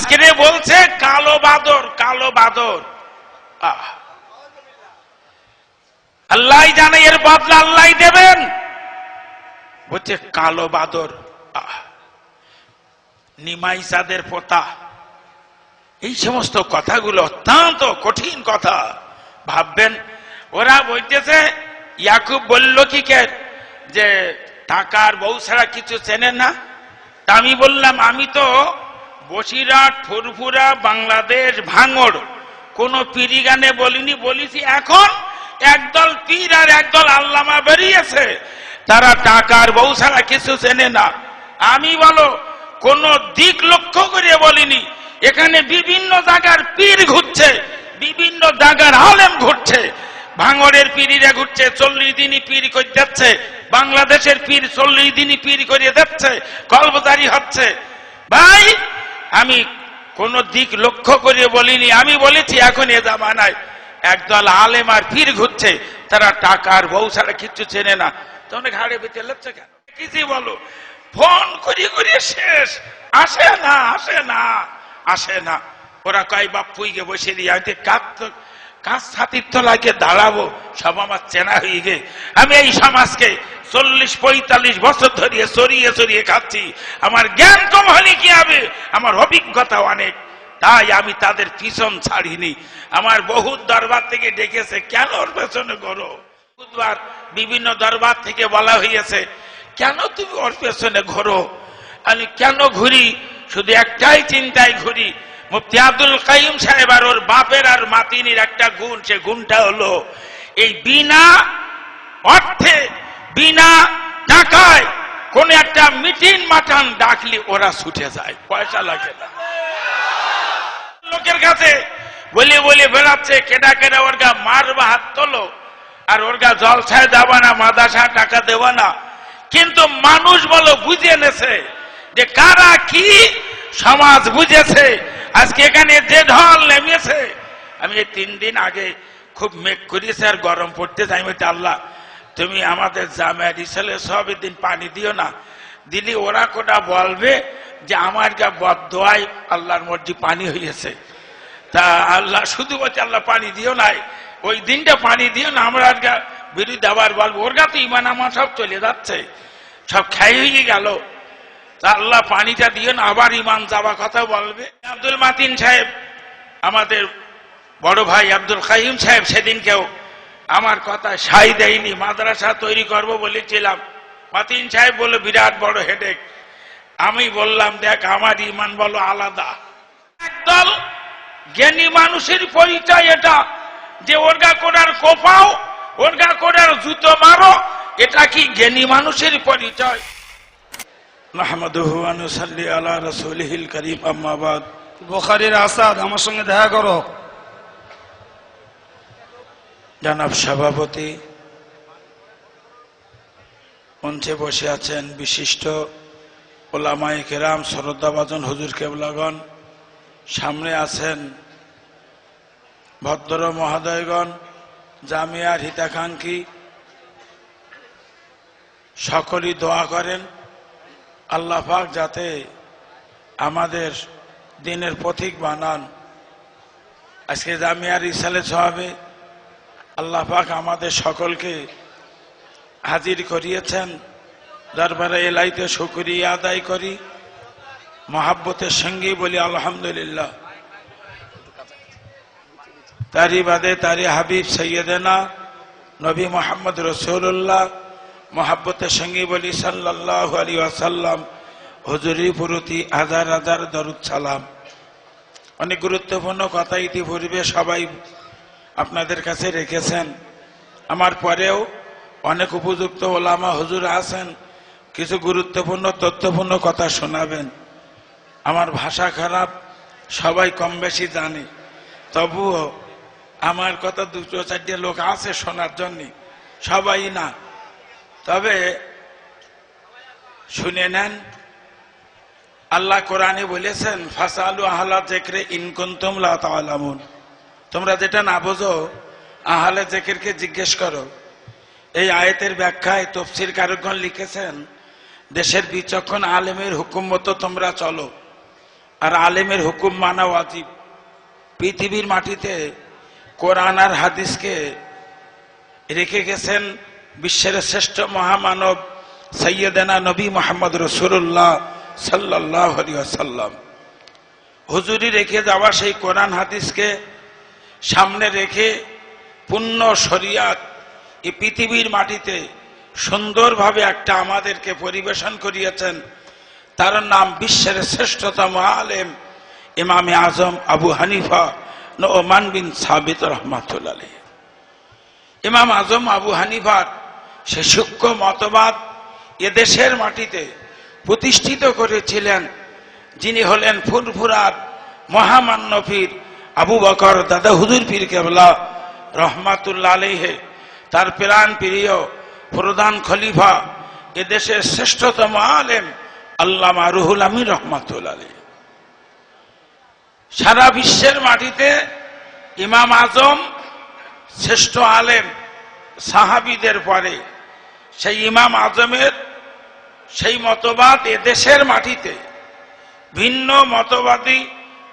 আজকে বলছে কালো বাদর কালো বাদর। আল্লাহ জানে এর বদলা আল্লাহ দেবেন। বলছে কালো বাদর। নিমাই পোতা। এই সমস্ত কথাগুলো অত্যন্ত কঠিন কথা। ভাববেন, ওরা বলতেছে, ইয়াকুব বলল কি কে যে টাকার বউ ছাড়া কিছু চেনেন না? আমি বললাম, আমি তো বসিরহাট, ফুরফুরা, বাংলাদেশ, ভাঙড়। কোন পিরি গানে বলিনি, বলিছি এখন একদল পীর আর একদল আল্লামা বেরিয়েছে। তারা টাকার বউ ছাড়া কিছু চেনে না। আমি বলো, কোন দিক লক্ষ্য করে বলিনি, এখানে বিভিন্ন জায়গার পীর ঘুরছে, বিভিন্ন জায়গার আলেম ঘুরছে। ভাঙড়ের পীরিরা ঘুরছে, চল্লিশ দিনই পীর করে যাচ্ছে। বাংলাদেশের পীর চল্লিশ দিনই পীর করে যাচ্ছে কল্পদারি হচ্ছে। ভাই আমি কোন দিক লক্ষ্য করে বলিনি, আমি বলেছি এখন এ জামানায় একদল আলেম আর পীর ঘুরছে, তারা টাকার বউ ছাড়া কিচ্ছু চেনে না। তখন ঘাড়ে বেঁচে লেপছে কেন? কিছু বলো? ফোন করি করি শেষ। আসে না আসে না আসে না। ওরা কয় বাপুইকে বসে দিয়ে আমি কাজ তো কাজ ছাতির তলাকে দাঁড়াবো, সব আমার চেনা হয়ে গে আমি এই সমাজকে চল্লিশ, পঁয়তাল্লিশ বছর ধরিয়ে চড়িয়ে চড়িয়ে খাচ্ছি। আমার জ্ঞান কম হলে কি হবে? আমার অভিজ্ঞতা অনেক। তাই আমি তাদের পিছন ছাড়িনি। আমার বহু দরবার থেকে ডেকেছে, কেন ওর পেছনে করো বুধবার বিভিন্ন দরবার থেকে বলা হয়েছে কেন তুমি ওর পেছনে ঘোরো? আমি, কেন ঘুরি? শুধু একটাই চিন্তায় ঘুরি। মুফতি আব্দুল কাইম সাহেব আর ওর বাপের আর মাতিনির একটা গুণ, সে গুণটা হলো এই বিনা অর্থে, বিনা টাকায় কোন একটা মিটিং মাটান ডাকলি ওরা ছুটে যায়। পয়সা লাগে না। লোকের কাছে বলি বলি বেড়াচ্ছে, কেডা কেডা ওর গা মারবা হাত তোলো, আর ওর গা জলসায় দেবা না মাদাসা টাকা দেবা না। কিন্তু মানুষ বলো বুঝে নেছে যে কারা কি সমাজ বুঝেছে আজকে এখানে যে ঢল নেমেছে, আমি এই তিন দিন আগে খুব মেঘ করিয়েছে আর গরম পড়তে যাই আমি আল্লাহ, তুমি আমাদের জামায়াত ইসলে সব দিন পানি দিও না। দিলি ওরা কোটা বলবে যে আমার গা বদোয়াই আল্লাহর মর্জি পানি হয়েছে তা আল্লাহ, শুধু বলছে, আল্লাহ পানি দিও নাই, ওই দিনটা পানি দিও না, আমরা গা বিরুদ্ধে আবার বলব, ওর গা তো ইমান, আমার সব চলে যাচ্ছে, সব খাই হয়ে গেল। আল্লাহ পানিটা দিও না, আবার ইমান যাওয়া কথা বলবে। আব্দুল মাতিন সাহেব, আমাদের বড় ভাই আব্দুল কাহিম সাহেব সেদিনকেও আমার কথা সাই দেয়নি, মাদ্রাসা তৈরি করব বলেছিলাম। মাতিন সাহেব বলল, বিরাট বড় হেডেক আমি বললাম, দেখ, আমার ইমান বলো আলাদা। একদল জ্ঞানী মানুষের পরিচয় এটা, যে ওরগা কোনার কোপাও, ওরগা কোনার জুতো মারো, এটা কি জ্ঞানী মানুষের পরিচয়? মাহমুদুহু আনুসাল্লি আলা রসুলহিল করিম আম্মাবাদ বোখারির আসাদ, আমার সঙ্গে দেখা করো। সভাপতি, মঞ্চে বসে আছেন বিশিষ্ট ওলামাই কেরাম শ্রদ্ধাভাজন হুজুর কেবলাগণ। সামনে আছেন ভদ্র মহোদয়গণ, জামিয়ার হিতাকাঙ্ক্ষী। সকলেই দোয়া করেন। আল্লাহ পাক যাতে আমাদের দিনের পথিক বানান। আজকে জামিয়ার ইসালে সহাবে আল্লাহ পাক আমাদের সকলকে হাজির করিয়েছেন। দরবারে এলাইতে শুকরিয়া আদায় করি। মহাব্বতের সঙ্গেই বলি আলহামদুলিল্লাহ। তারি বাদে তারি হাবিব সৈয়দেনা নবী মোহাম্মদ রসুল্লাহ মহাব্বতের সঙ্গে বলি সাল্লাহ আলী আসাল্লাম হজুরি প্রতি হাজার হাজার দরুদ সালাম। অনেক গুরুত্বপূর্ণ কথা ইতিপূর্বে সবাই আপনাদের কাছে রেখেছেন। আমার পরেও অনেক উপযুক্ত ওলামা হুজুর আছেন, কিছু গুরুত্বপূর্ণ, তথ্যপূর্ণ কথা শোনাবেন। আমার ভাষা খারাপ, সবাই কম বেশি জানে। তবুও আমার কথা দুটো চারটে লোক আছে শোনার জন্যে, সবাই না। তবে শুনে নেন, আল্লাহ কোরআনে বলেছেন, ফাসালু আহলা জেকরে ইনকুন্তুম লা তাআলামুন তোমরা যেটা না বোঝো, আহলে জেকেরকে জিজ্ঞেস করো। এই আয়তের ব্যাখ্যায় তফসির কারকগণ লিখেছেন, দেশের বিচক্ষণ আলেমের হুকুম মতো তোমরা চলো। আর আলেমের হুকুম মানা ওয়াজিব। পৃথিবীর মাটিতে কোরআন আর হাদিসকে রেখে গেছেন বিশ্বের শ্রেষ্ঠ মহামানব সৈয়দানা নবী মোহাম্মদ রসুল্লাহ সাল্লাহ সাল্লাম হুজুরি রেখে যাওয়া সেই কোরআন হাদিসকে সামনে রেখে পূর্ণ শরিয়াত এই পৃথিবীর মাটিতে সুন্দরভাবে একটা আমাদেরকে পরিবেশন করিয়েছেন। তার নাম বিশ্বের শ্রেষ্ঠতম আলেম ইমামে আজম আবু হানিফা নোমান বিন সাবিত রহমাতুল্লাহ ইমাম আজম আবু হানিফার সে সূক্ষ্ম মতবাদ এদেশের মাটিতে প্রতিষ্ঠিত করেছিলেন, যিনি হলেন ফুরফুরার মহামান্য পীর আবু বকর দাদা হুজুর পীর কেবলা রহমাতুল্লাহ আলহে তার প্রাণ প্রিয় প্রধান খলিফা, এদেশের শ্রেষ্ঠতম আলেম আল্লামা রুহুল আমিন রহমাতুল আলী সারা বিশ্বের মাটিতে ইমাম আজম শ্রেষ্ঠ আলেম। সাহাবিদের পরে, সেই ইমাম আজমের, সেই মতবাদ এ দেশের মাটিতে, ভিন্ন মতবাদী,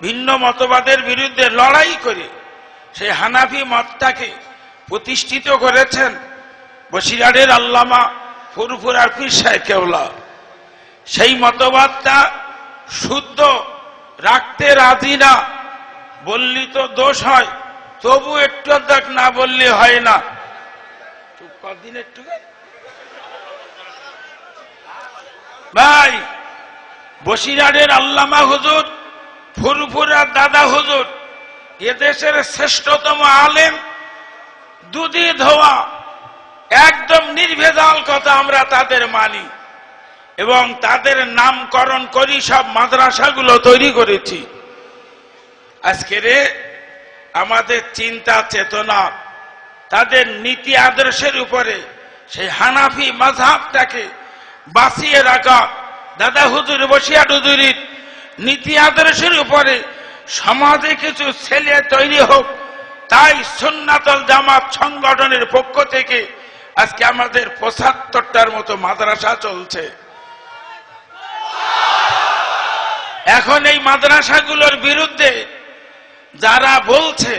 ভিন্ন মতবাদের বিরুদ্ধে লড়াই করে, সেই হানাফি মতটাকে প্রতিষ্ঠিত করেছেন বসিরাটের আল্লামা ফুরফুরার পীর সাহেব কেওলা। সেই মতবাদটা শুদ্ধ, রাখতে রাজি না, বললি তো দোষ হয়, তবু একটু না বললে হয় না। ভাই বসিরাটের আল্লামা হুজুর ফুরফুরার দাদা হুজুর, এদেশের শ্রেষ্ঠতম আলেম দুধি ধোয়া একদম নির্ভেজাল কথা আমরা তাদের মানি এবং তাদের নামকরণ করি সব মাদ্রাসাগুলো তৈরি করেছি। আজকে আমাদের চিন্তা, চেতনা তাদের নীতি আদর্শের উপরে সেই হানাফি মাঝহাবটাকে বাঁচিয়ে রাখা, দাদা হুজুর বসিয়া হুজুরির নীতি আদর্শের উপরে সমাজে কিছু ছেলে তৈরি হোক, তাই সুন্নাতল জামাত সংগঠনের পক্ষ থেকে আজকে আমাদের পঁচাত্তরটার মতো মাদ্রাসা চলছে। এখন এই মাদ্রাসাগুলোর বিরুদ্ধে যারা বলছে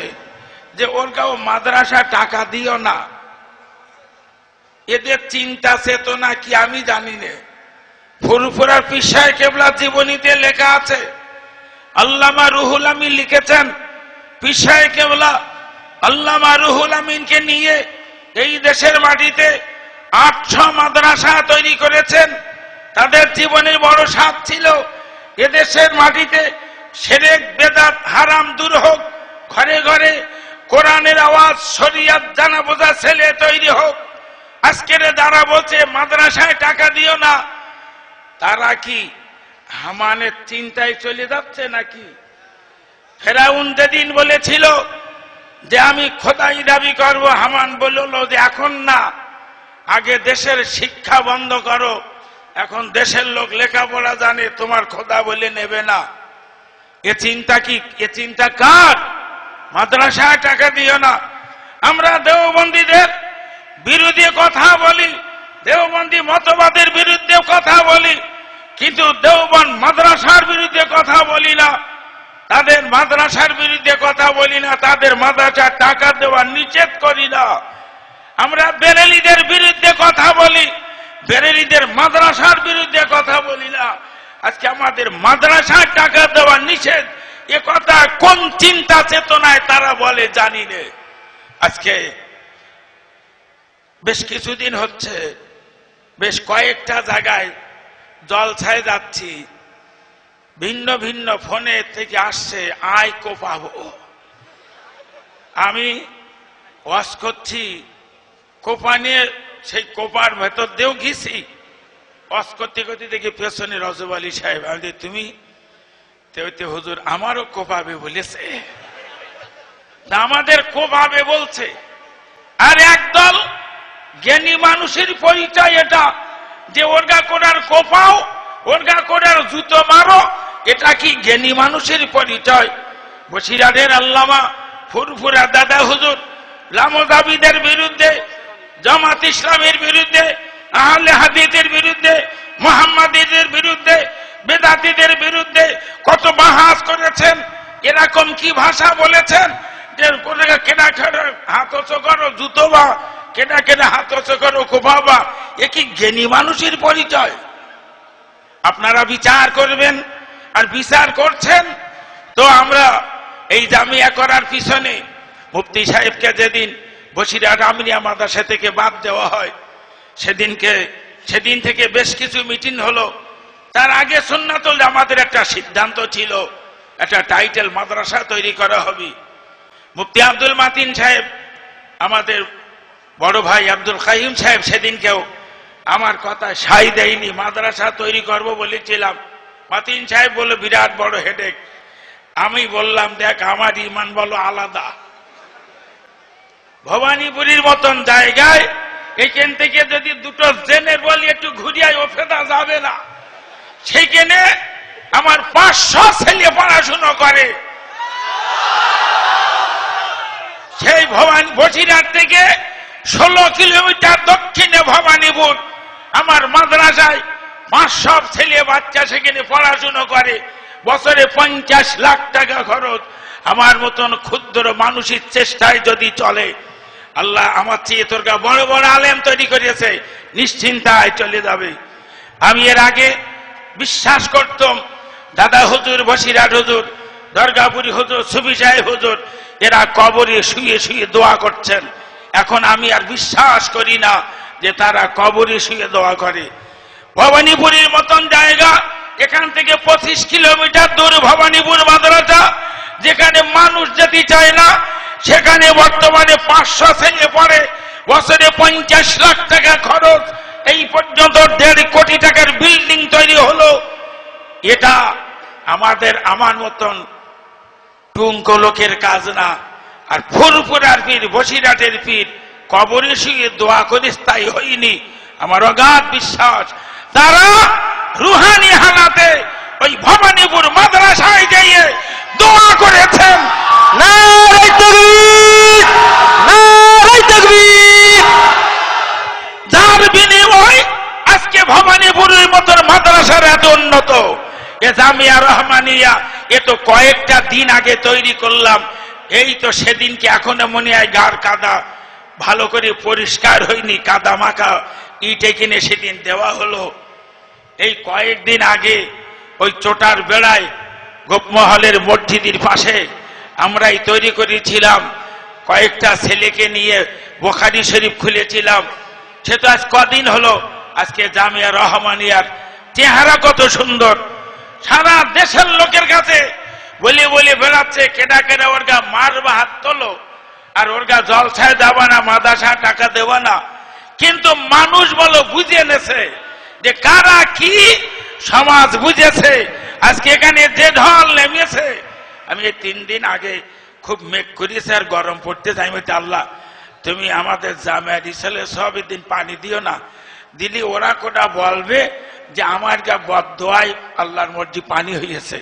যে ওর গাও মাদ্রাসা টাকা দিও না। এদের চিন্তা চেতনা কি আমি জানি না। ফুরফুরার পিসায় কেবলা জীবনীতে লেখা আছে, আল্লামা রুহুল আমিন লিখেছেন পিসায় কেবলা আল্লামা রুহুল আমিনকে নিয়ে এই দেশের মাটিতে আটশো মাদ্রাসা তৈরি করেছেন। তাদের জীবনের বড় সাপ ছিল, এদেশের মাটিতে সেরেক বেদাত হারাম দূর হোক, ঘরে ঘরে কোরআনের আওয়াজ শরিয়াত জানা বোঝা ছেলে তৈরি হোক। আজকের যারা বলছে, মাদ্রাসায় টাকা দিও না। তারা কি হামানের চিন্তায় চলে যাচ্ছে নাকি? ফেরাউন যেদিন বলেছিল যে আমি খোদাই দাবি করব, হামান বলল যে এখন না, আগে দেশের শিক্ষা বন্ধ করো। এখন দেশের লোক লেখাপড়া জানে, তোমার খোদা বলে নেবে না। এ চিন্তা কি, এ চিন্তা কার? মাদ্রাসায় টাকা দিও না। আমরা দেওবন্দীদের বিরোধী কথা বলি, দেওবন্দি মতবাদের বিরুদ্ধে কথা বলি, কিন্তু দেওবন মাদ্রাসার বিরুদ্ধে কথা বলি না। তাদের মাদ্রাসার বিরুদ্ধে কথা বলি না, তাদের মাদ্রাসার টাকা দেওয়া নিষেধ করি না। আমরা বেরেলিদের বিরুদ্ধে কথা বলি, বেরেলিদের মাদ্রাসার বিরুদ্ধে কথা বলি না। আজকে আমাদের মাদ্রাসার টাকা দেওয়া নিষেধ এ কথা কোন চিন্তা চেতনায় তারা বলে জানি নে। আজকে বেশ কিছুদিন হচ্ছে, বেশ কয়েকটা জায়গায় জল জলছায় যাচ্ছি। ভিন্ন ভিন্ন ফোনে থেকে আসছে, আয় কোপাবো। আমি ওয়াশ করছি, কোপা নিয়ে সেই কোপার ভেতর দিয়েও গেছি ওয়াশ করতে করতে দেখি পেছনে রজব আলী সাহেব। আমি তুমি হুজুর আমারও কোপাবে বলেছে। আমাদের কোপাবে বলছে। আর একদল জ্ঞানী মানুষের পরিচয় এটা, যে ওরগা কোনার কোপাও, ওরগা কোনার জুতো মারো, এটা কি জ্ঞানী মানুষের পরিচয়? বসিরাদের আল্লামা ফুরফুরা দাদা হুজুর লামদাবিদের বিরুদ্ধে, জামাত ইসলামের বিরুদ্ধে, আহলে হাদিদের বিরুদ্ধে, মোহাম্মদীদের বিরুদ্ধে বেদাতিদের বিরুদ্ধে কত বাহাস করেছেন, এরকম কি ভাষা বলেছেন যে কেনা খেনা হাত ওচো করো, জুতো বা, কেনা কেনা হাত ওচো করো কোপাবা এ কি জ্ঞানী মানুষের পরিচয়? আপনারা বিচার করবেন আর বিচার করছেন, তো আমরা এই জামিয়া করার পিছনে মুফতি সাহেবকে যেদিন বসিরহাট আমিনিয়া মাদ্রাসা থেকে বাদ দেওয়া হয়, সেদিনকে, সেদিন থেকে বেশ কিছু মিটিং হলো। তার আগে সুন্নাতুল আমাদের একটা সিদ্ধান্ত ছিল, একটা টাইটেল মাদ্রাসা তৈরি করা হবে। মুফতি আব্দুল মাতিন সাহেব, আমাদের বড় ভাই আব্দুল কাইম সাহেব সেদিনকেও আমার কথা সাই দেয়নি, মাদ্রাসা তৈরি করব বলেছিলাম। মাতিন সাহেব বলল, বিরাট বড় হেডেক আমি বললাম, দেখ, আমার ইমান বলো আলাদা। ভবানীপুরীর মতন জায়গায় এখান থেকে যদি দুটো জেনের বলি, একটু ঘুরিয়ায় ও ফেদা যাবে না। সেইখানে আমার পাঁচশো ছেলে পড়াশুনো করে। সেই ভবানী বসিরহাট থেকে ষোলো কিলোমিটার দক্ষিণে ভবানীপুর। আমার মাদ্রাসায় পাঁচশো ছেলে বাচ্চা সেখানে পড়াশুনো করে। বছরে পঞ্চাশ লাখ টাকা খরচ। আমার মতন ক্ষুদ্র মানুষের চেষ্টায় যদি চলে, আল্লাহ আমার চেয়ে তোর বড় বড় আলেম তৈরি করেছে, নিশ্চিন্তায় চলে যাবে। আমি এর আগে বিশ্বাস করতাম। দাদা হুজুর বসিরাট হুজুর, দরগাপুরি হুজুর সুবি সাহেব হুজুর, এরা কবরে শুয়ে শুয়ে দোয়া করছেন। এখন আমি আর বিশ্বাস করি না যে তারা কবরে শুয়ে দোয়া করে। ভবানীপুরীর মতন জায়গা, এখান থেকে পঁচিশ কিলোমিটার দূর ভবানীপুর মাদ্রাসা, যেখানে মানুষ যেতে চায় না, সেখানে বর্তমানে পাঁচশো ছেলে পড়ে, বছরে পঞ্চাশ লাখ টাকা খরচ, এই পর্যন্ত দেড় কোটি টাকার তৈরি হলো, এটা আমাদের আমার মতন টুঙ্কো লোকের কাজ না। আর ফুরফুরার পীর বসিরাটের পীর, কবরে শুয়ে দোয়া করিস, তাই হয়নি। আমার অগাধ বিশ্বাস। তারা রুহানি হালাতে ওই ভবানীপুর মাদ্রাসায় যাইয়ে দোয়া করেছেন। নারাই ভবানীপুরের মতন মাদ্রাসার এত উন্নত। এ জামিয়া রহমানিয়া, এ তো কয়েকটা দিন আগে তৈরি করলাম। এই তো সেদিনকে এখনও মনে হয় গার কাদা। ভালো করে পরিষ্কার হয়নি, কাদা মাখা। ইটে কিনে সেদিন দেওয়া হলো। এই কয়েকদিন আগে ওই চোটার বেড়ায়, গোপমহলের মসজিদের পাশে আমরাই তৈরি করেছিলাম। কয়েকটা ছেলেকে নিয়ে বোখারি শরীফ খুলেছিলাম। সে তো আজ কদিন হলো আজকে জামিয়া রহমানিয়ার চেহারা কত সুন্দর। সারা দেশের লোকের কাছে বলি বলি বেড়াচ্ছে, কেডা কেডা ওর গা মারবা হাত তোলো। আর ওর গা জলসায় দেওয়া না মাদাসা টাকা দেওয়া না। কিন্তু মানুষ বলো বুঝে নেছে যে কারা কি সমাজ বুঝেছে। আজকে এখানে যে ঢল নেমেছে। আমি এই তিন দিন আগে খুব মেঘ করিয়েছে আর গরম পড়তে যাই আমি আল্লাহ, তুমি আমাদের জামায়াত ইসলে সব দিন পানি দিও না। দিলি, ওরা কোটা বলবে যে আমার গা বদোয়ায় আল্লাহর মর্জি পানি হয়েছে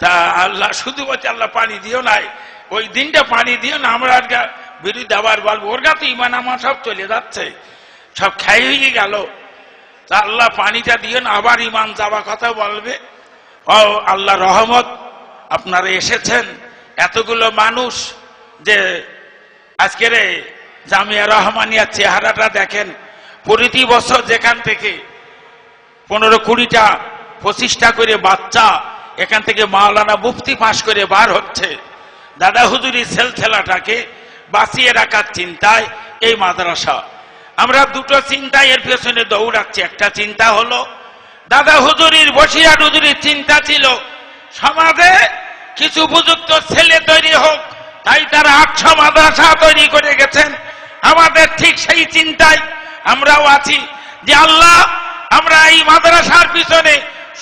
তা আল্লাহ, শুধু বলছে, আল্লাহ পানি দিও নাই, ওই দিনটা পানি দিও না, আমরা আর গা বিরুদ্ধে আবার বলব, ওর গা তো ইমান আমার সব চলে যাচ্ছে, সব খাই হয়ে গেল। তা আল্লাহ পানিটা দিও না, আবার ইমান যাওয়া কথা বলবে। ও আল্লাহ রহমত, আপনারা এসেছেন, এতগুলো মানুষ যে আজকের জামিয়া রহমানিয়ার চেহারাটা দেখেন প্রতি বছর যেখান থেকে পনেরো কুড়িটা পঁচিশটা করে বাচ্চা এখান থেকে মাওলানা মুফতি পাশ করে বার হচ্ছে, দাদা হুজুরি সেল খেলাটাকে বাঁচিয়ে রাখার চিন্তায় এই মাদ্রাসা। আমরা দুটো চিন্তায় এর পেছনে দৌড়াচ্ছি। একটা চিন্তা হলো, দাদা হুজুরির বসিয়া হুজুরির চিন্তা ছিল, সমাজে কিছু উপযুক্ত ছেলে তৈরি হোক, তাই তারা আটশো মাদ্রাসা তৈরি করে গেছেন। আমাদের ঠিক সেই চিন্তায় আমরাও আছি যে আল্লাহ, আমরা এই মাদ্রাসার পিছনে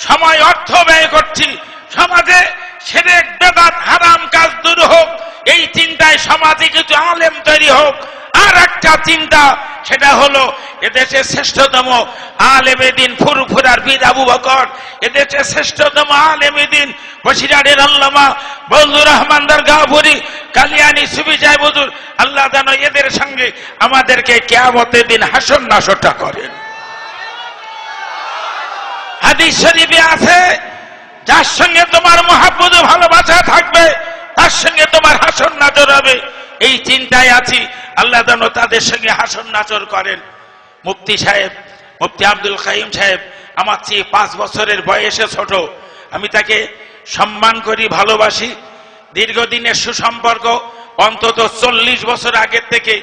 সময় অর্থ ব্যয় করছি। সমাজে সেরেক বেদাত হারাম কাজ দূর হোক, এই চিন্তায় সমাজে কিছু আলেম তৈরি হোক আর একটা চিন্তা, সেটা হলো এদেশের শ্রেষ্ঠতম আলেমে দিন ফুরফুরার বিদ আবু বকর। এদেশের শ্রেষ্ঠতম আলেমে দিন বসিরাটের আল্লামা বন্ধুর রহমান দরগাহপুরি, কালিয়ানি সুবিজয় বজুর আল্লাহ যেন এদের সঙ্গে আমাদেরকে কেয়ামতের দিন হাসন নাসরটা করেন। হাদিস আছে, যার সঙ্গে তোমার মহাব্বত ভালোবাসা থাকবে, তার সঙ্গে তোমার হাসন নাচর হবে। এই চিন্তায় আছি আল্লাহ যেন তাদের সঙ্গে হাসন নাচর করেন। মুফতি সাহেব, মুফতি আব্দুল কাইম সাহেব, আমার চেয়ে পাঁচ বছরের বয়সে ছোট। আমি তাকে সম্মান করি, ভালোবাসি। দীর্ঘদিনের সুসম্পর্ক, অন্তত চল্লিশ বছর আগের থেকে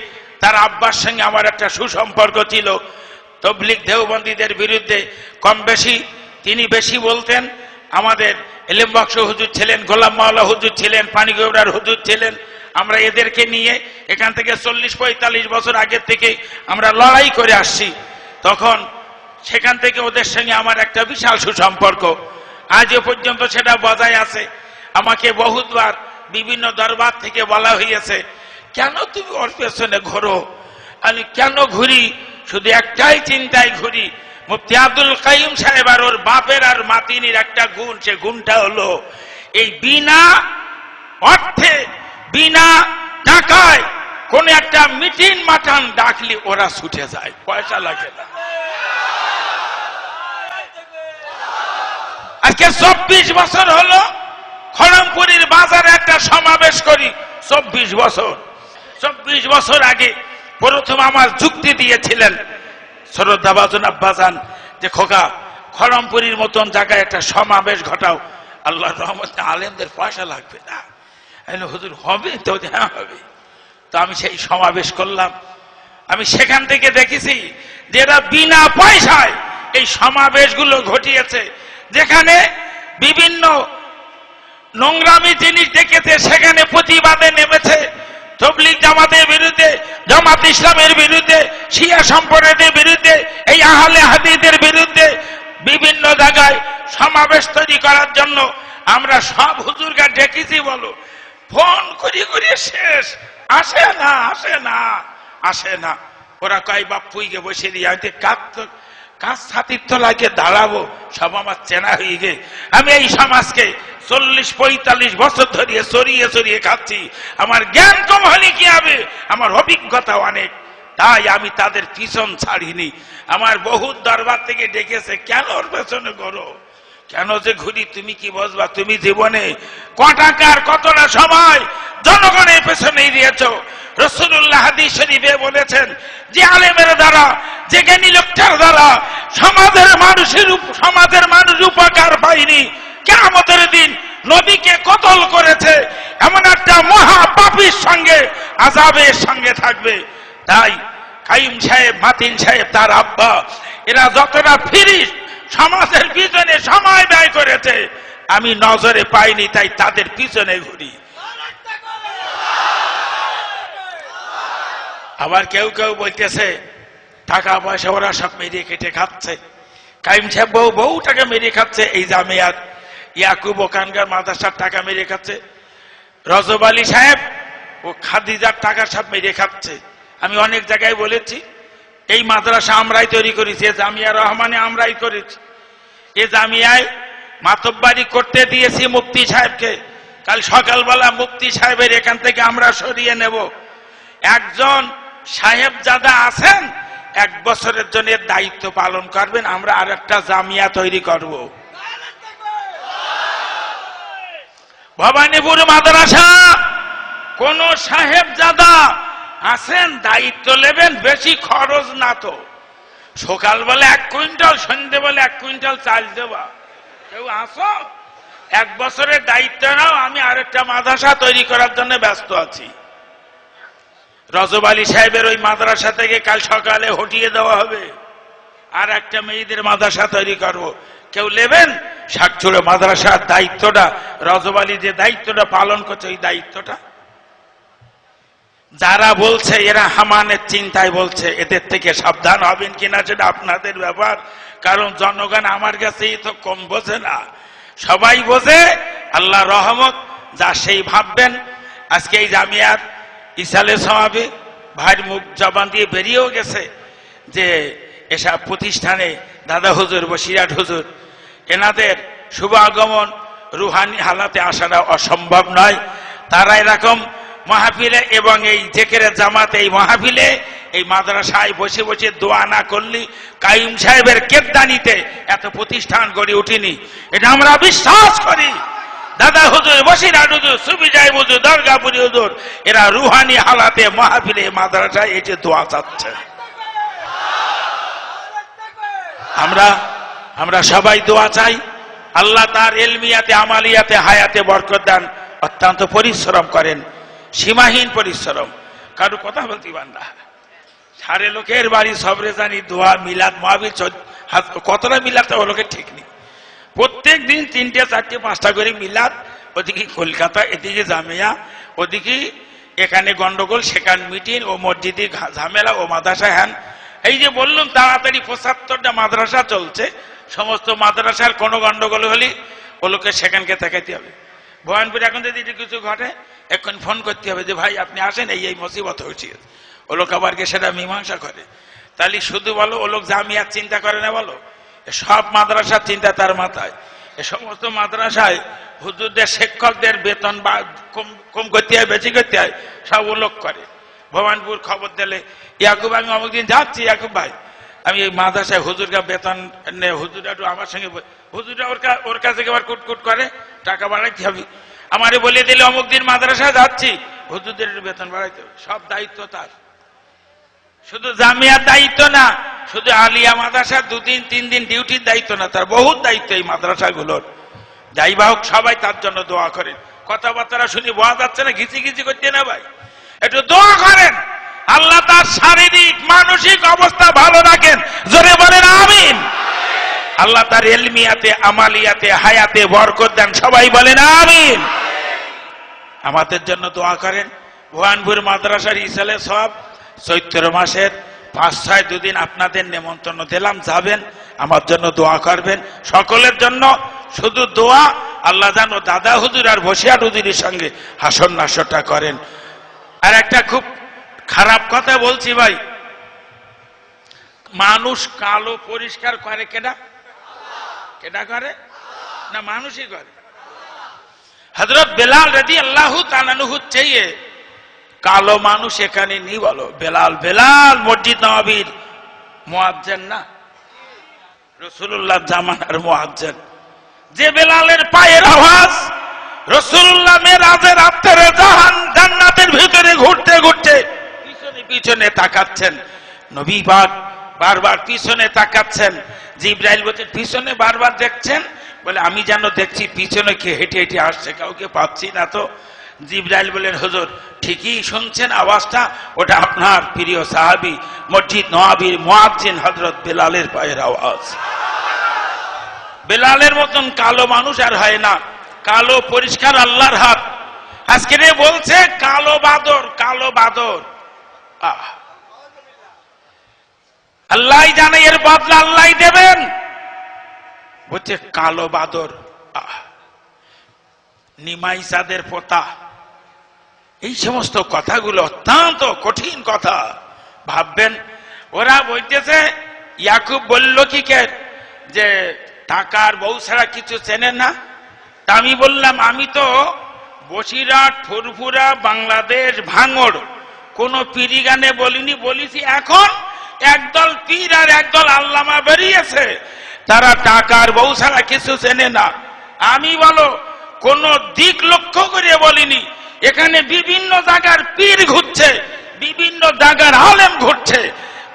তার আব্বার সঙ্গে আমার একটা সুসম্পর্ক ছিল। তবলিক দেওবন্দীদের বিরুদ্ধে কম বেশি তিনি বেশি বলতেন, আমাদের এলেম বক্স হুজুর ছিলেন, গোলাম মাওলা হুজুর ছিলেন, পানিগৌড়ার হুজুর ছিলেন আমরা এদেরকে নিয়ে এখান থেকে চল্লিশ, পঁয়তাল্লিশ বছর আগের থেকে আমরা লড়াই করে আসছি। তখন সেখান থেকে ওদের সঙ্গে আমার একটা বিশাল সুসম্পর্ক। আজও পর্যন্ত সেটা বজায় আছে। আমাকে বহুতবার বিভিন্ন দরবার থেকে বলা হয়েছে কেন তুমি ওর পেছনে ঘোরো? আমি, কেন ঘুরি? শুধু একটাই চিন্তায় ঘুরি। মুফতি আব্দুল কাইম সাহেব আর ওর বাপের আর মাতিনির একটা গুণ, সে গুণটা হলো, এই বিনা অর্থে বিনা টাকায় কোন একটা মিটিং মাটান ডাকলি ওরা ছুটে যায়। পয়সা লাগে না। আজকে চব্বিশ বছর হলো খড়মপুরীর বাজারে একটা সমাবেশ করি, চব্বিশ বছর। চব্বিশ বছর আগে প্রথম আমার যুক্তি দিয়েছিলেন শ্রদ্ধা বাজন আব্বাজান যে, খোকা খড়মপুরীর মতন জায়গায় একটা সমাবেশ ঘটাও। আল্লাহ রহমতে আলেমদের পয়সা লাগবে না। হুজুর, হবে তো হ্যাঁ হবে। তো আমি সেই সমাবেশ করলাম। আমি সেখান থেকে দেখেছি যে এরা বিনা পয়সায় এই সমাবেশগুলো ঘটিয়েছে, যেখানে বিভিন্ন নোংরামি জিনিস দেখেছে সেখানে প্রতিবাদে নেমেছে। তবলিক জামাতের বিরুদ্ধে, জামাত ইসলামের বিরুদ্ধে, শিয়া সম্প্রদায়ের বিরুদ্ধে, এই আহলে হাদিদের বিরুদ্ধে বিভিন্ন জায়গায় সমাবেশ তৈরি করার জন্য আমরা সব হুজুরকে ডেকেছি বলো। ফোন করি করি শেষ। আসে না আসে না আসে না। ওরা কয় বাপুইকে বসে দিয়ে আমি কাজ তো কাজ ছাতির তলাকে দাঁড়াবো? সব আমার চেনা হয়ে গে আমি এই সমাজকে চল্লিশ, পঁয়তাল্লিশ বছর ধরিয়ে সরিয়ে সরিয়ে খাচ্ছি। আমার জ্ঞান কম হলে কি হবে? আমার অভিজ্ঞতা অনেক। তাই আমি তাদের পিছন ছাড়িনি। আমার বহুত দরবার থেকে ডেকেছে, কেন ওর পেছনে করো কেন যে ঘুরি, তুমি কি বসবা? তুমি জীবনে ক টাকার কতটা সময় জনগণের পেছনে দিয়েছ? রসুল্লাহ শরীফে বলেছেন, যে আলেমের দ্বারা মানুষের মানুষ উপকার দিন কতল করেছে, এমন একটা সঙ্গে আজাবের সঙ্গে থাকবে। তাই কাইম সাহেব, মাতিন সাহেব, তার আব্বা, এরা যতটা ফিরিস সমাজের পিছনে সময় ব্যয় করেছে। আমি নজরে পাইনি, তাই তাদের পিছনে ঘুরি। আবার কেউ কেউ বলতেছে টাকা পয়সা ওরা সব মেরিয়ে কেটে খাচ্ছে। কাইম সাহেব বউ বউ টাকা মেরিয়ে খাচ্ছে, এই জামিয়াত ইয়াকুব ওখানকার মাদ্রাসার টাকা মেরিয়ে খাচ্ছে। রজব আলী সাহেব ও খাদিজার টাকা সব মেরিয়ে খাচ্ছে। আমি অনেক জায়গায় বলেছি, এই মাদ্রাসা আমরাই তৈরি করেছি জামিয়া রহমানে আমরাই করেছি। এ জামিয়ায় মাতব্বারি করতে দিয়েছি মুফতি সাহেবকে। কাল সকালবেলা মুফতি সাহেবের এখান থেকে আমরা সরিয়ে নেব। একজন সাহেব যাদা আছেন, এক বছরের জন্য দায়িত্ব পালন করবেন, আমরা আর একটা জামিয়া তৈরি করব। ভবানীপুর মাদ্রাসা, কোন সাহেব জাদা আছেন, দায়িত্ব নেবেন, বেশি খরচ না তো। সকালবেলা এক কুইন্টাল সন্ধ্যেবেলা এক কুইন্টাল চাল দেবা। কেউ আসো? এক বছরের দায়িত্ব নাও, আমি আরেকটা মাদ্রাসা তৈরি করার জন্য ব্যস্ত আছি। রজব আলী সাহেবের ওই মাদ্রাসা থেকে কাল সকালে হটিয়ে দেওয়া হবে। আর একটা মেয়েদের মাদ্রাসা তৈরি করব। কেউ নেবেন? শাকচুড়ে মাদ্রাসার দায়িত্বটা, রজব আলী যে দায়িত্বটা পালন করছে, ওই দায়িত্বটা? যারা বলছে, এরা হামানের চিন্তায় বলছে, এদের থেকে সাবধান হবেন কিনা সেটা আপনাদের ব্যাপার। কারণ জনগণ আমার কাছে তো কম বোঝে না। সবাই বোঝে, আল্লাহ রহমত, যা সেই ভাববেন। আজকে এই জামিয়ার ইসালে সমাবে ভাইয়ের মুখ জবান দিয়ে বেরিয়েও গেছে যে এসব প্রতিষ্ঠানে দাদা হুজুর বসিরাট হুজুর, এনাদের শুভ আগমন রুহানি হালাতে আসাটা অসম্ভব নয়। তারা এরকম মাহফিলে এবং এই জেকের জামাতে, এই মাহফিলে, এই মাদ্রাসায় বসে বসে দোয়া না করলি, কাইম সাহেবের কেদানিতে এত প্রতিষ্ঠান গড়ে উঠিনি। এটা আমরা বিশ্বাস করি। দাদা হুজুর বসিরহাট হুজুর সুবিজাই হুজুর, দরগাপুরি হুজুর, এরা রুহানি হালাতে মাহফিলে, মাদ্রাসায় এসে দোয়া চাচ্ছে। আমরা আমরা সবাই দোয়া চাই। আল্লাহ তার এলমিয়াতে, আমালিয়াতে, হায়াতে বরকত দান। অত্যন্ত পরিশ্রম করেন। সীমাহীন পরিশ্রম। কারও কথা বলতে না। সারে লোকের বাড়ি সবরে জানি দোয়া মিলাদ, মহাবীর কতটা মিলাতে হলো ঠিক নেই। প্রত্যেক দিন তিনটে, চারটে, পাঁচটা করে মিলাদ। ওদিকে কলকাতা, এদিকে জামিয়া, ওদিকে এখানে গন্ডগোল, সেখানে মিটিং, ও মসজিদে ঝামেলা, ও মাদ্রাসা হ্যান। এই যে বললাম, তাড়াতাড়ি পঁচাত্তরটা মাদ্রাসা চলছে। সমস্ত মাদ্রাসার কোনো গন্ডগোল হলে ওগুলোকে সেখানকে তাকাইতে হবে। ভবানপুরে এখন যদি কিছু ঘটে এখন ফোন করতে হবে যে, ভাই, আপনি আসেন, এই এই মুসিবত হয়েছে। ও লোক আবার গিয়ে সেটা মীমাংসা করে। তাহলে শুধু বলো, ও লোক জামিয়ার চিন্তা করে না বলো? সব মাদ্রাসার চিন্তা তার মাথায়। এ সমস্ত মাদ্রাসায় হুজুরদের, শিক্ষকদের বেতন বা কম কম করতে হয়, বেশি করতে হয়, সব ও লোক করে। ভবানপুর খবর দিলে, ইয়াকুব, আমি অমুক দিন যাচ্ছি, ইয়াকুব ভাই। আমি এই মাদ্রাসায় হুজুরকে বেতন নে, হুজুর একটু আমার সঙ্গে হুজুরটা ওর ওর কাছে আবার কুটকুট করে, টাকা বাড়াইতে হবে। আমারে বলে দিলে অমুক দিন মাদ্রাসায় যাচ্ছি। হুজুরদের একটু বেতন বাড়াইতে হবে। সব দায়িত্ব তার। শুধু জামিয়ার দায়িত্ব না, শুধু আলিয়া মাদ্রাসা দুদিন তিন দিন ডিউটির দায়িত্ব না, তার বহুত দায়িত্ব এই মাদ্রাসাগুলোর। যাই হোক, সবাই তার জন্য দোয়া করেন। কথাবার্তা শুনি বোয়া যাচ্ছে না ঘিচি ঘিচি করতে না ভাই। একটু দোয়া করেন। আল্লাহ তার শারীরিক, মানসিক অবস্থা ভালো রাখেন। জোরে বলেন, আমিন। আল্লাহ তার এলমিয়াতে, আমালিয়াতে, হায়াতে বরকত দেন। সবাই বলেন, আমিন। আমাদের জন্য দোয়া করেন। ভুয়ানপুর মাদ্রাসার ইসালে সব চৈত্র মাসের পাঁচ ছয় দুদিন আপনাদের নেমন্তন্ন দিলাম, যাবেন, আমার জন্য দোয়া করবেন। সকলের জন্য শুধু দোয়া, আল্লাহ জান ও দাদা হুজুর আর বসিয়ার হুজুরের সঙ্গে হাসন নাসটা করেন। আর একটা খুব খারাপ কথা বলছি ভাই। মানুষ কালো পরিষ্কার করে কেনা কেনা করে? না মানুষই করে। হজরত বেলাল রেদি আল্লাহ তালানুহু চেয়ে কালো মানুষ এখানে নেই বলো। বেলাল বেলাল, মসজিদ নবাবির মোয়াজ্জেন না? রসুল্লাহ জামানার মোয়াজ্জেন যে বেলালের পায়ের আওয়াজ রসুল্লাহ মেরাজের রাত্রে জাহান জান্নাতের ভিতরে ঘুরতে ঘুরতে পিছনে তাকাচ্ছেন। নবী পাক বারবার পিছনে তাকাচ্ছেন। জিব্রাইল বলছেন পিছনে বারবার দেখছেন? বলে, আমি যেন দেখছি, পিছনে কে হেঁটে হেঁটে আসছে, কাউকে পাচ্ছি না তো। জিব্রাইল বলেন হুজুর, ঠিকই শুনছেন আওয়াজটা, ওটা আপনার প্রিয় সাহাবি, মসজিদ নওয়াবির মোয়াজ্জিন হজরত বেলালের পায়ের আওয়াজ। বেলালের মতন কালো মানুষ আর হয় না। কালো, পরিষ্কার, আল্লাহর হাত। আজকে বলছে, কালো বাদর কালো বাদর। আল্লাহ জানে এর বদলা আল্লাহ দেবেন। বলছে, কালো বাদর, আহ। নিমাইসাদের পোতা। এই সমস্ত কথাগুলো অত্যন্ত কঠিন কথা। ভাববেন, ওরা বলতেছে, ইয়াকুব বলল কি কে? যে, টাকার বউ ছাড়া কিছু চেনে না? তা আমি বললাম, আমি তো বসিরহাট, ফুরফুরা, বাংলাদেশ, ভাঙড় কোন পিরি গানে বলিনি, বলিছি, এখন একদল পীর আর একদল আল্লামা বেরিয়েছে। তারা টাকার বউ ছাড়া কিছু চেনে না। আমি বলো, কোন দিক লক্ষ্য করে বলিনি, এখানে বিভিন্ন জায়গার পীর ঘুরছে, বিভিন্ন জায়গার আলেম ঘুরছে।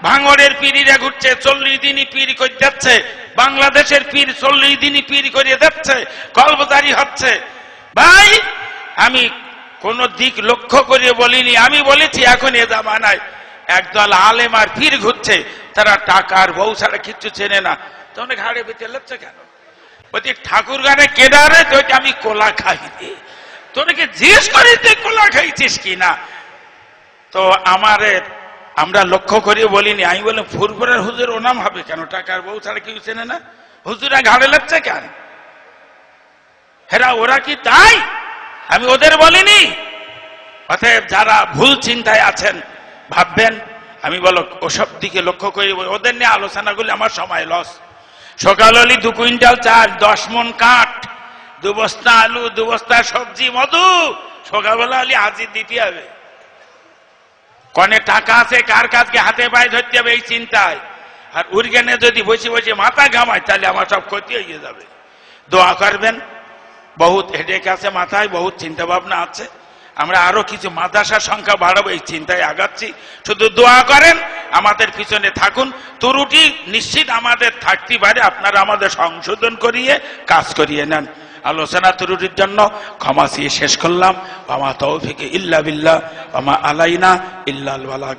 ভাঙড়ের পীরিরা ঘুরছে, চল্লিশ দিনই পীর করে যাচ্ছে। বাংলাদেশের পীর চল্লিশ দিনই পীর করে যাচ্ছে কল্পদারি হচ্ছে। ভাই, আমি কোন দিক লক্ষ্য করে বলিনি। আমি বলেছি, এখন এ জামানায় একদল আলেম আর পীর ঘুরছে। তারা টাকার বউ ছাড়া কিচ্ছু চেনে না। তখন ঘাড়ে বেঁচে লেপছে কেন? বলছি, ঠাকুর গানে কেদারে তো আমি কোলা খাই রে তোকে জিজ্ঞেস করি তুই কোলা খাইছিস কি না? তো আমারে আমরা লক্ষ্য করে বলিনি। আমি বললাম, ফুরফুরের হুজুর ওনাম হবে কেন? টাকার বউ ছাড়া কেউ চেনে না? হুজুরা ঘাড়ে লাগছে কেন? হেরা, ওরা কি তাই? আমি ওদের বলিনি। অতএব যারা ভুল চিন্তায় আছেন, ভাববেন, আমি বলো, ওসব দিকে লক্ষ্য করি, ওদের নিয়ে আলোচনা করলে আমার সময় লস সকাল হলি দু কুইন্টাল চাল দশ মন কাঠ, দু বস্তা আলু, দু বস্তা সবজি, মধু, সকালবেলা হলে হাজির দিতে হবে। কনে টাকা আছে, কার কাজকে হাতে পায়ে ধরতে হবে এই চিন্তায়। আর উর্গেনে যদি বসে বসে মাথা ঘামায়, তাহলে আমার সব ক্ষতি হয়ে যাবে। দোয়া করবেন বহুত হেডেক আছে মাথায়, বহুত চিন্তা ভাবনা আছে। আমরা আরও কিছু মাদ্রাসার সংখ্যা বাড়াবো, এই চিন্তায় আগাচ্ছি। শুধু দোয়া করেন, আমাদের পিছনে থাকুন। ত্রুটি নিশ্চিত আমাদের থাকতে পারে, আপনারা আমাদের সংশোধন করিয়ে কাজ করিয়ে নেন। আলোচনা তরুটির জন্য ক্ষমা শেষ করলাম। আমা তৌফিকে ইল্লা বিল্লাহ আমা আলাইনা ইল্লাল বালাগ